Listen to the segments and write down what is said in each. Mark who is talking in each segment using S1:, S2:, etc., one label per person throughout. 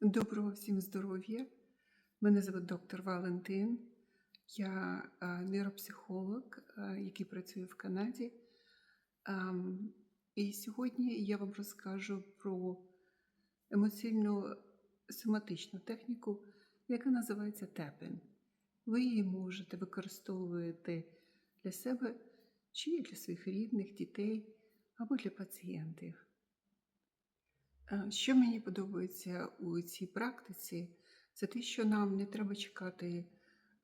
S1: Доброго всім здоров'я. Мене звуть доктор Валентин. Я нейропсихолог, який працює в Канаді. І сьогодні я вам розкажу про емоційну соматичну техніку, яка називається тепен. Ви її можете використовувати для себе чи для своїх рідних, дітей або для пацієнтів. Е, Що мені подобається у цій практиці, це те, що нам не треба чекати,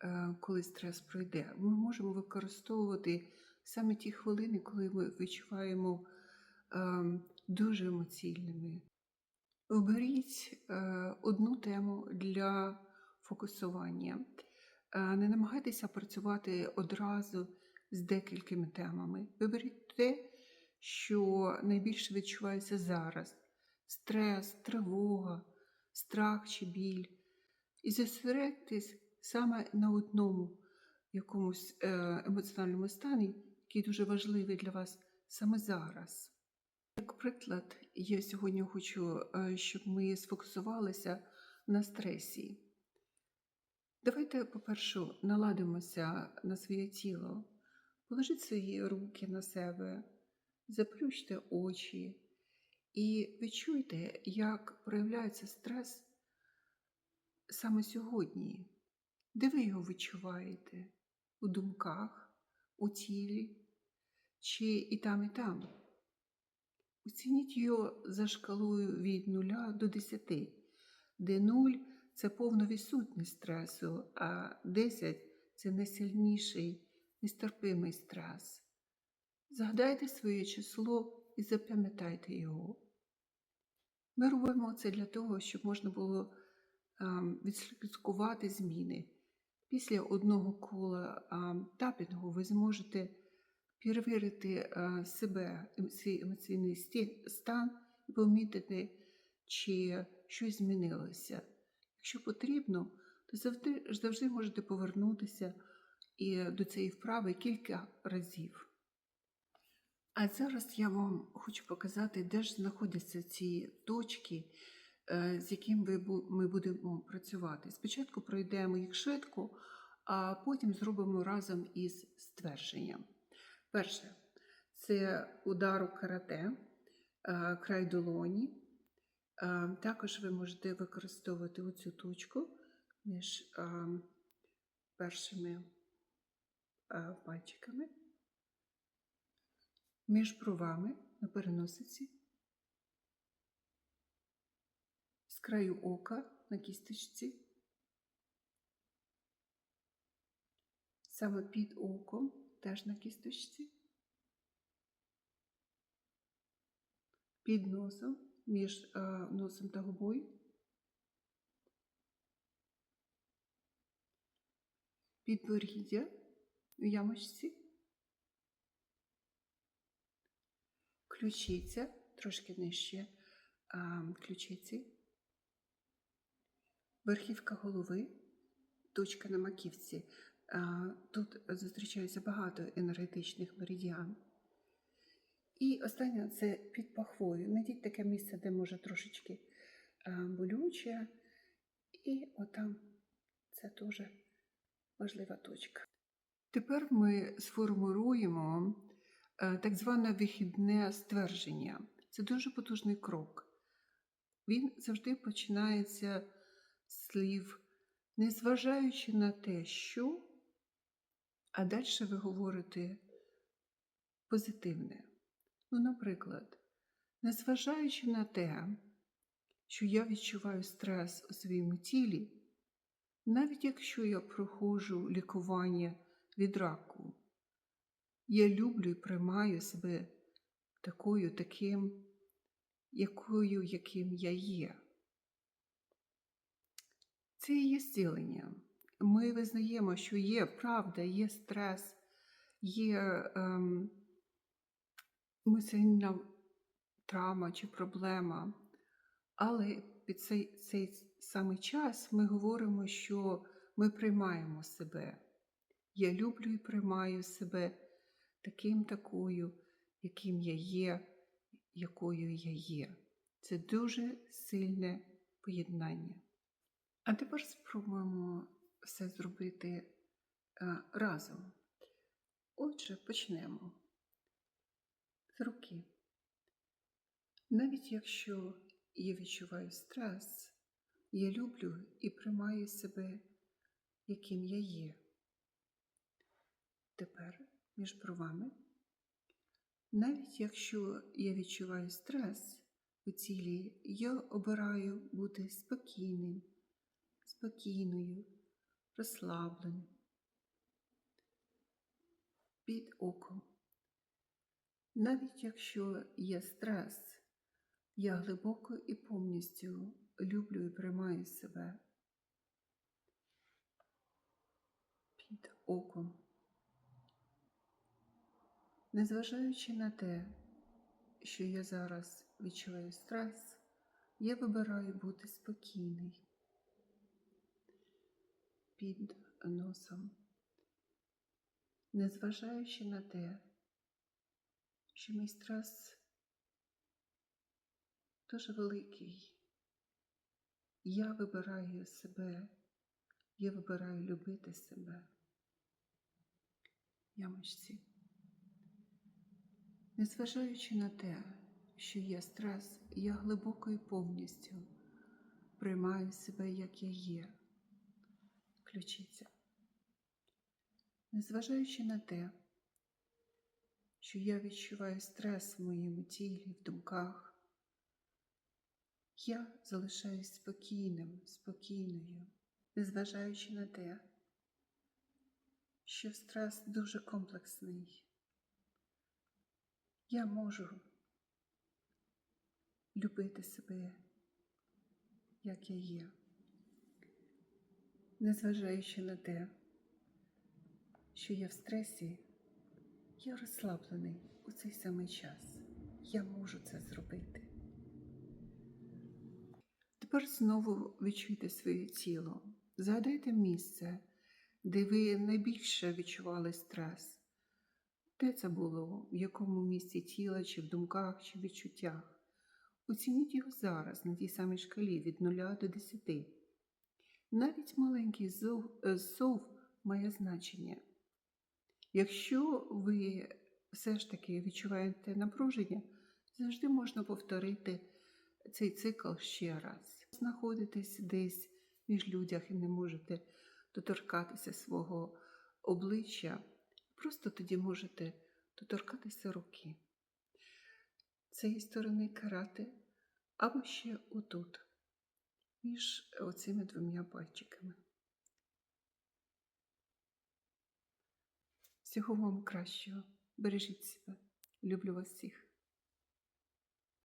S1: е, коли стрес пройде. Ми можемо використовувати саме ті хвилини, коли ми відчуваємо ем, дуже емоційними. Оберіть е, одну тему для фокусування. Е, Не намагайтеся працювати одразу з декількома темами. Виберіть те, що найбільше відчувається зараз стрес, тривога, страх чи біль. І зосередьтесь саме на одному якомусь е, емоціональному стані, який дуже важливий для вас саме зараз. Як приклад, я сьогодні хочу, е, щоб ми сфокусувалися на стресі. Давайте, по-перше, наладимося на своє тіло, положіть свої руки на себе, заплющте очі. І відчуйте, як проявляється стрес саме сьогодні. Де ви його відчуваєте? У думках, у тілі чи і там, і там. Оцініть його за шкалою від 0 до 10, де 0 це повна відсутність стресу, а 10 це найсильніший, нестерпимий стрес. Згадайте своє число і запам'ятайте його. Ми робимо це для того, щоб можна було ем, відслідкувати зміни. Після одного кола ем, тапінгу ви зможете перевірити е, себе, ем- свій емоційний стан і помітити, чи щось змінилося. Якщо потрібно, то завжди, завжди можете повернутися і до цієї вправи кілька разів. А зараз я вам хочу показати, де ж знаходяться ці точки, е, з якими ми будемо працювати. Спочатку пройдемо їх швидко, а потім зробимо разом із ствердженням. Перше це удар у карате, е, край долоні. Е, Також ви можете використовувати оцю точку між першими пальчиками між бровами на переносиці, з краю ока на кісточці, саме під оком теж на кісточці, під носом, між е, носом та губою, підборіддя в ямочці. Ключиця, трошки нижче ключиці, верхівка голови, точка на маківці. Тут зустрічається багато енергетичних меридіан. І останнє це під пахвою. Знайдіть таке місце, де може трошечки болюче. І отам це теж важлива точка. Тепер ми сформуємо е, так зване вихідне ствердження. Це дуже потужний крок. Він завжди починається з слів, незважаючи на те, що, а далі ви говорите позитивне. Ну, наприклад, незважаючи на те, що я відчуваю стрес у своєму тілі, навіть якщо я проходжу лікування від раку, я люблю і приймаю себе такою, таким, якою, яким я є. Це є зцілення. Ми визнаємо, що є правда, є стрес, є ем, емоційна травма чи проблема. Але під цей, цей самий час ми говоримо, що ми приймаємо себе. Я люблю і приймаю себе таким такою, яким я є, якою я є. Це дуже сильне поєднання. А тепер спробуємо все зробити е, разом. Отже, почнемо з руки. Навіть якщо я відчуваю стрес, я люблю і приймаю себе, яким я є. Тепер між бровами. Навіть якщо я відчуваю стрес у тілі, я обираю бути спокійним, спокійною, розслабленим. Під оком. Навіть якщо є стрес, я глибоко і повністю люблю і приймаю себе під оком. Незважаючи на те, що я зараз відчуваю стрес, я вибираю бути спокійний під носом, незважаючи на те, що мій стрес дуже великий. Я вибираю себе, я вибираю любити себе. Ямочці. Незважаючи на те, що є стрес, я глибоко і повністю приймаю себе, як я є. Ключиця. Незважаючи на те, що я відчуваю стрес в моєму тілі, в думках, я залишаюсь спокійним, спокійною, незважаючи на те, що стрес дуже комплексний. Я можу любити себе, як я є, незважаючи на те, що я в стресі, я розслаблений у цей самий час. Я можу це зробити. Тепер знову відчуйте своє тіло. Згадайте місце, де ви найбільше відчували стрес. Де це було, в якому місці тіла, чи в думках, чи відчуттях? Оцініть його зараз на тій самій шкалі від 0 до 10. Навіть маленький е, зов має значення. Якщо ви все ж таки відчуваєте напруження, завжди можна повторити цей цикл ще раз. Знаходитесь десь між людях і не можете доторкатися свого обличчя, просто тоді можете доторкатися руки цієї сторони карати, або ще отут, між оцими двома пальчиками. Всього вам кращого. Бережіть себе. Люблю вас всіх.